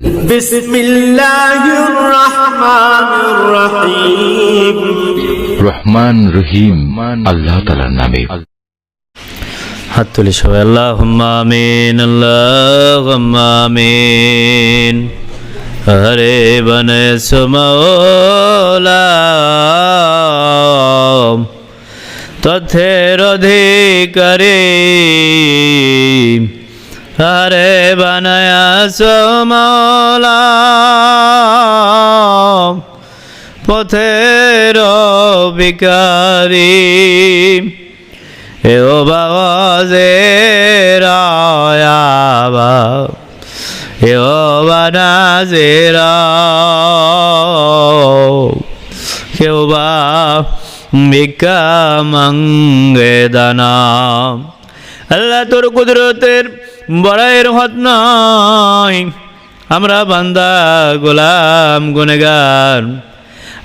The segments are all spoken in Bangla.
بسم الله الرحمن الرحيم রহমান রহিম আল্লাহ তালার নামে হাত তুলে সবাই আল্লাহ আমিন আল্লাহ আমিন হরে বনে সুমৌলা তথের অধিকারী হরে বনয়া সুমৌলা পথের বিকারী এও বাবা যে রায়াবা এও বানা যে কেউ বা মঙ্গে দানা। আল্লাহ তোর কুদরতের বড়াইয়ের হত নয়। আমরা বান্দা, গোলাম গুনেগার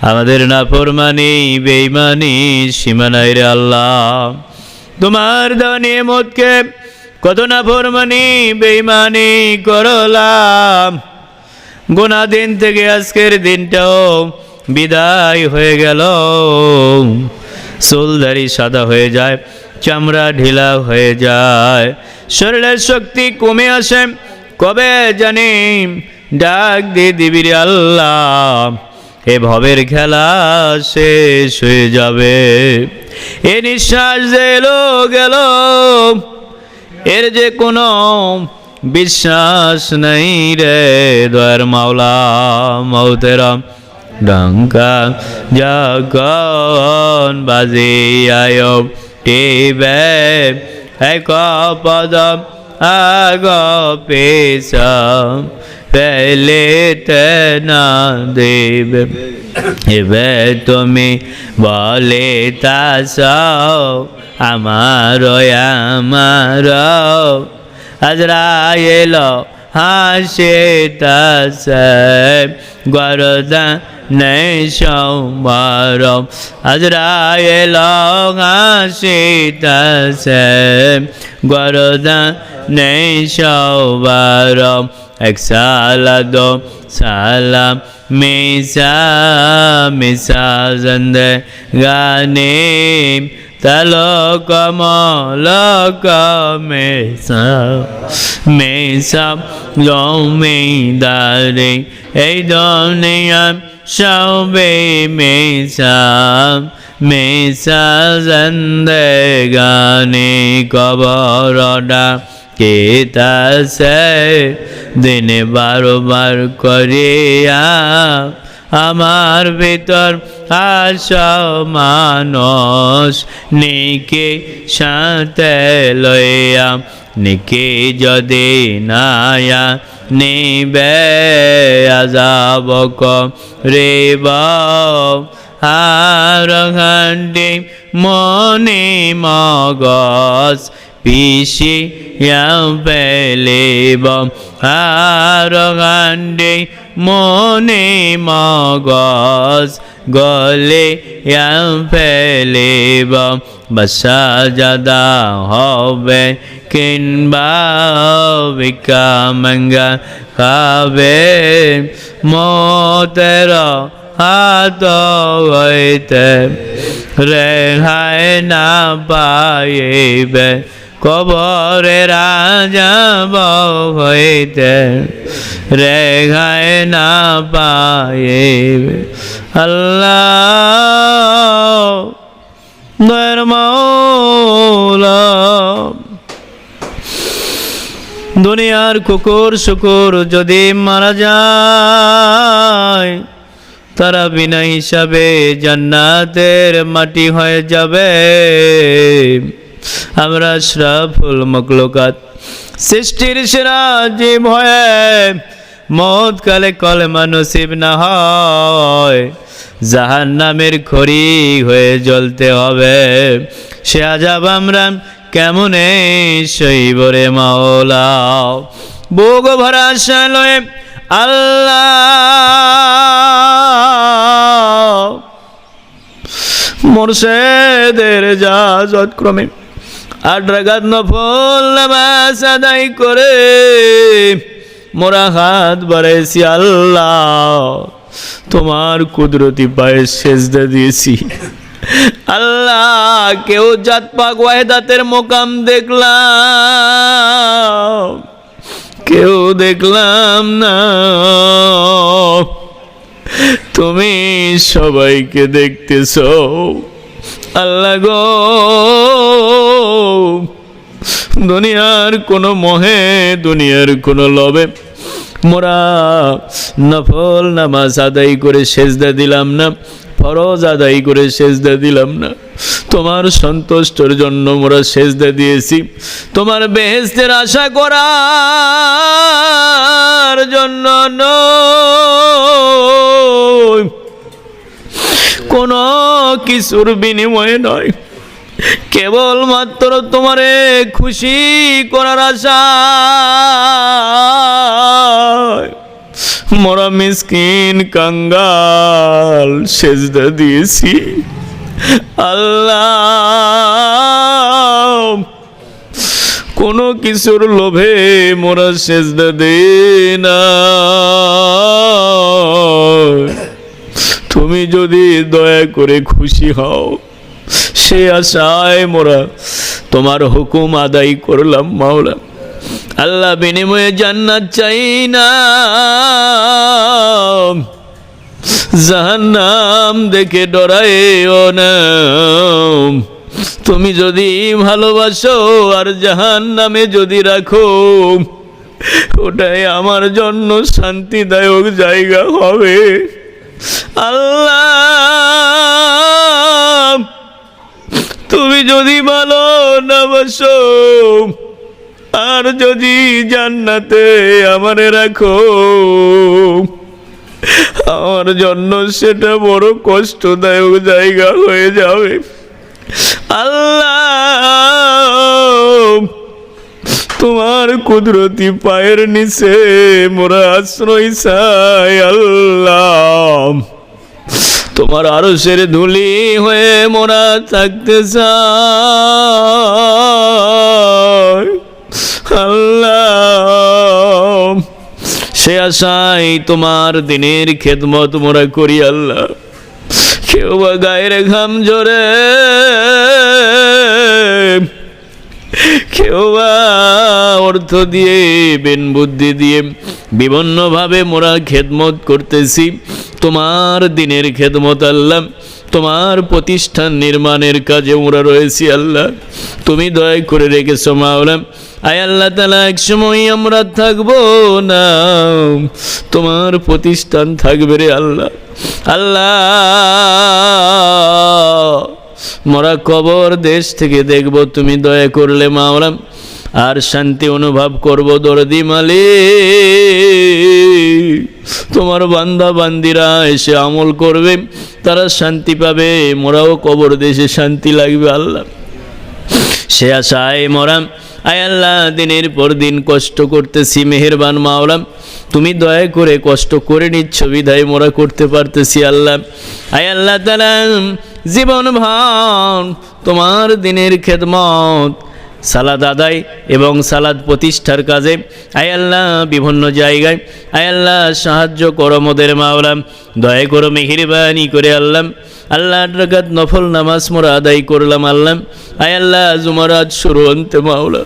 আমাদের না নাফরমানি বেইমানি সীমানাই রে আল্লাহ। তোমার দানে মতকে কত না নাফরমানি বেইমানি করলাম। গোনা দিন থেকে আজকের দিনটাও বিদায় হয়ে গেল। চুলদারি সাদা হয়ে যায়। চামড়া ঢিলা হয়ে যায়। শরীরের শক্তি কমে আসে, কবে জানি? ডাক দিয়ে দিবি রে আল্লাহ এ ভবের খেলা শেষ হয়ে যাবে। এ নিঃশ্বাস যে এলো গেল, এর যে কোনো বিশ্বাস নেই রে দয়ার মাওলা মৌতেরা ডঙ্কা যখন বাজি আয় টিবে এক পদ আগ পেশ ফেলেতে না দেবে। এবে তুমি বলে তাস আমার আমার। আজরায়েল হাসে তাস গরদা সোমবার আজরায়েল হাসে তাস গরদা সোমবার এক সালাদ সালাম মিসা মিসা জন্দ গানে তলোক মলক মেসা মেসা জমিদারে এই দুনিয়া সবে মেসা মেসা জন্দ গানে কবরডা কেতাসে দিনে বারবার করিয়া আমার ভিতর আশা মানস নিকে সাথে লইয়া, নিকে যদি নায়া নিবে আজাব রেব আর ঘন্টি মনে মগজ পিসি পেলেব আর গান্ডে মনে মগজ গলে ফেলেব বসা জাদা হবে কিংবা বিকামঙ্গা খাবে মতের হাত কবরে রাজা হইতে রেহাই না পাইবে আল্লাহ দুনিয়ার কুকুর শুকুর যদি মারা যায়, তারা বিনা হিসাবে জান্নাতের মাটি হয়ে যাবে। আমরা শ্রাফুল মকলকাত সৃষ্টির সেরা জীব হয়ে মত কালে কলমা নসিব না হয়। জাহান নামের খড়ি হয়ে জ্বলতে হবে। সে আজাব আমরা কেমনে শৈবরে মাওলা? বুক ভরা লয়ে আল্লাহ। মোরশেদের জাজত ক্রমে আট রাগাত নফল নামাজ আদায় করে মোরা হাত বাড়াইছি আল্লাহ, তোমার কুদরতি পায়ে সেজদা দিয়েছি। আল্লাহ, কেউ জাত পাক ওয়াহেদাতের মোকাম দেখলাম, কেউ দেখলাম না। তুমি সবাইকে দেখতেছ। আল্লাহ গো। দুনিয়ার কোনো মহে, দুনিয়ার কোনো লবে মোরা নফল নামাজ আদায় করে সেজদা দিলাম না, ফরজ আদায় করে সেজদা দিলাম না। তোমার সন্তুষ্টর জন্য মোরা সেজদা দিয়েছি। তোমার বেহেস্তের আশা করার জন্য নয়। কোন কিছুর বিনিময়ে নয়। কেবলমাত্র তোমারে খুশি করার আশা। মোরা মিসকিন কাঙ্গাল সেজদা দিয়েছি। আল্লাহ, কোনো কিছুর লোভে মোরা সেজদা দে না। তুমি যদি দয়া করে খুশি হও, সে আশায় মোরা তোমার হুকুম আদায় করলাম, মাওলা। আল্লাহ বিনিময়ে জান্নাত চাই না। জাহান্নাম দেখে ডরায়ও না। তুমি যদি ভালোবাসো আর জাহান্নামে যদি রাখো, ওটাই আমার জন্য শান্তিদায়ক জায়গা হবে। আল্লাহ, তুমি যদি ভালো না বাসো আর যদি জান্নাতে আমারে রাখো, আমার জন্য সেটা বড় কষ্টদায়ক জায়গা হয়ে যাবে। আল্লাহ তোমার কুদরতি পায়ের নিচে মোরা আশ্রয় চাই আল্লাহ। তোমার আরও সেরে ধুলি হয়ে মোরা থাকতে চাই আল্লাহ। সে আশাই তোমার দিনের খেদমত মোরা করি আল্লাহ। কেউ বা গায়ের ঘাম জোরে কেউ অর্থ দিয়ে বেন বুদ্ধি দিয়ে বিভিন্নভাবে মোরা খেদমত করতেছি। তোমার দিনের খেদমত আল্লাহ, তোমার প্রতিষ্ঠান নির্মাণের কাজে মোরা রয়েছি আল্লাহ। তুমি দয়া করে রেখেছো মাওলাম আয় আল্লাহ তালা এক সময় আমরা থাকব না। তোমার প্রতিষ্ঠান থাকবে রে আল্লাহ। আল্লাহ মরা কবর দেশ থেকে দেখব, তুমি দয়া করলে মাওলাম আর শান্তি অনুভব করব দরদি মালে তোমার বান্দা বান্দিরা এসে আমল করবে, তারা শান্তি পাবে, মোরাও কবর দেশে শান্তি লাগবে আল্লাহ। সে আশায় মরাম আয় আল্লাহ, দিনের পর দিন কষ্ট করতেছি, মেহেরবান মাওলাম তুমি দয়া করে কষ্ট করে নিচ্ছ, বিধায় মোরা করতে পারতেছি আল্লাহ। আয় আল্লাহ তালা জীবন ভান, তোমার দিনের খেদমত, সালাদ আদায় এবং সালাদ প্রতিষ্ঠার কাজে। আয় আল্লাহ, বিভিন্ন জায়গায় আয় আল্লাহ, সাহায্য করো মোদের মাওলাম দয়া করো, মেহেরবানি করে আল্লাহ। আল্লাহ রাকাত নফল নামাজ মোরা আদায় করলাম আল্লাহ। আয় আল্লাহ জুমারাত শুরু অন্তে মাওলা।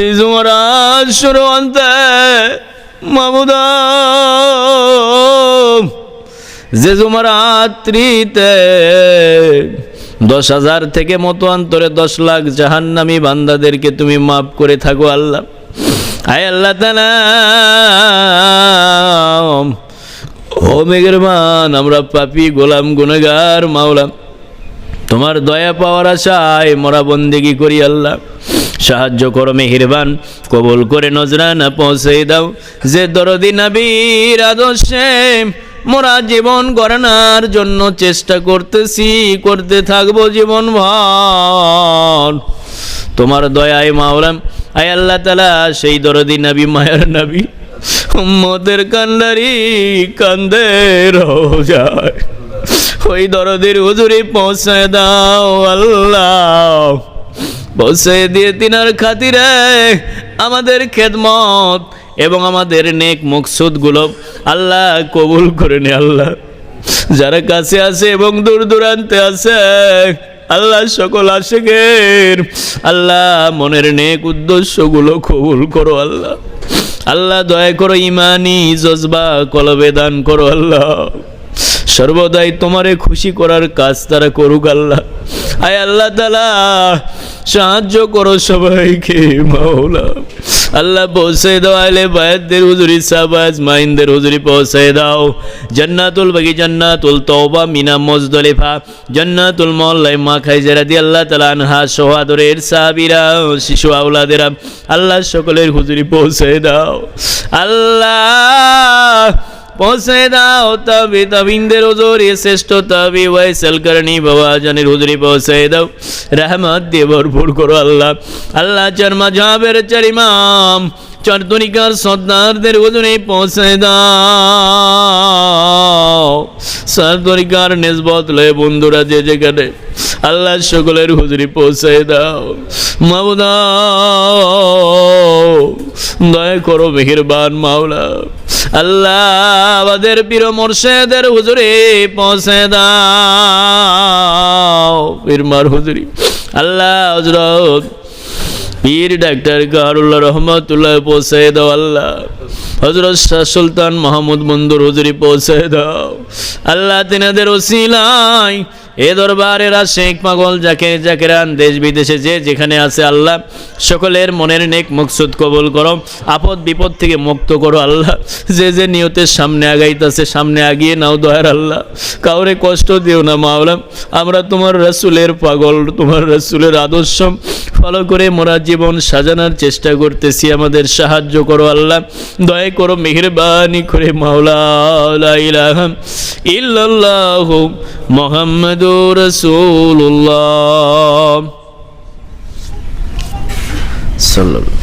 এই জুমারাত শুরু অন্তে মামুদা। যে জুমারাত্রিতে দশ হাজার থেকে মতো অন্তরে দশ লাখ জাহান্নামী বান্দাদেরকে তুমি মাফ করে থাকো আল্লাহ। আয় আল্লাহ ও মেঘেরমান আমরা পাপি, গোলাম গুনেগার মাওলাম তোমার দয়া পাওয়ার আশায় মরা বন্দেগি করি আল্লাহ। সাহায্য করো মেহিরবান, কবল করে নজরানা পৌঁছে দাও। যে দরদি নবীর আদর্শে মোরা জীবন গড়ানোর জন্য চেষ্টা করতেছি, করতে থাকব জীবন ভর। তোমার দয়ায় মাওলাম আয় আল্লাহ তালা সেই দরদি নবী, মায়ের নবী, উম্মতের কান্ডারি কান্দে যায় ওই দরদের হুজুরি পৌঁছায় দাও আল্লাহ। পৌঁছে দিয়ে তিনার খাতিরে আমাদের খেদমত এবং আমাদের নেক মকসুদগুলো আল্লাহ কবুল করে নে, আল্লাহ। যারা কাছে আছে এবং দূর দূরান্তে আছে, আল্লাহ সকল আশেকের, আল্লাহ মনের নেক উদ্দেশ্যগুলো কবুল করো, আল্লাহ। আল্লাহ দয়া করো ইমানি জজবা কলবে দান করো, আল্লাহ। সর্বদাই তোমারে খুশি করার কাজ তারা করুক, আল্লাহ। আয় আল্লাহ তালা সাহায্য করো সবাইকে, মাওলা। আল্লাহ পৌঁছে দাও আলে বায়াতদের হুজুরি সাবাজ মাইন্দের হুজুরি পৌঁছে দাও। জান্নাতুল বাগি, জান্নাতুল তওবা, মিনা মজদলিফা, জান্নাতুল মওলাই মা খাইজা দি আল্লাহ তালা আনহা সোহাদরের সাবিরা শিশু আউলাদেরা আল্লাহ সকলের হুজুরি পৌঁছে দাও। আল্লাহ পৌঁছে দাও তবে তবিন্দের হুজুরি শ্রেষ্ঠ তবি ওয়াইসাল করনি বাবা জানের হুজুরি পৌঁছে দাও। রহমত দিয়ে ভরপুর করো আল্লাহ। আল্লাহ চর্মা জাবের চরিমাম চর্দনিকার সর্দারদের হুজুরি পৌঁছে দাও। সর্দনিকার নিসবত লয়ে বন্ধুরা যে যেখানে আল্লাহ সকলের হুজুরি পৌঁছে দাও। মাবুদা দয়া করো মেহেরবান মাওলা। আল্লাহ আমাদের প্রিয় মোর্শেদের হুজুরে পৌঁছে দাও পীরমার হুজুরি। আল্লাহ হজরত পীর ডাক্তার কারুল্লাহ রহমতুল্লাহ পৌঁছে দাও, আল্লাহ। হজরত শাহ সুলতান মাহমুদ মন্দুর হুজুরি পৌঁছে দাও। আল্লাহ তিনাদের ওসিলাই এ দরবারের শেখ পাগল যাকে জাকেরান দেশ বিদেশে যে যেখানে আছে আল্লাহ, সকলের মনের নেক মকসুদ কবুল করো, আপদ বিপদ থেকে মুক্ত করো আল্লাহ। যে যে নিয়তের সামনে আগাইতেছে, সামনে আগিয়ে নাও দয়ার আল্লাহ। কাউরে কষ্ট দিও না মাওলাম আমরা তোমার রসুলের পাগল, তোমার রসুলের আদর্শ। ফলো করে মোরা জীবন সাজানোর চেষ্টা করতেছি। আমাদের সাহায্য করো আল্লাহ। দয়া করো মেহরবানি করে মাওলা রাসূলুল্লাহ। সাল্লাল্লাহু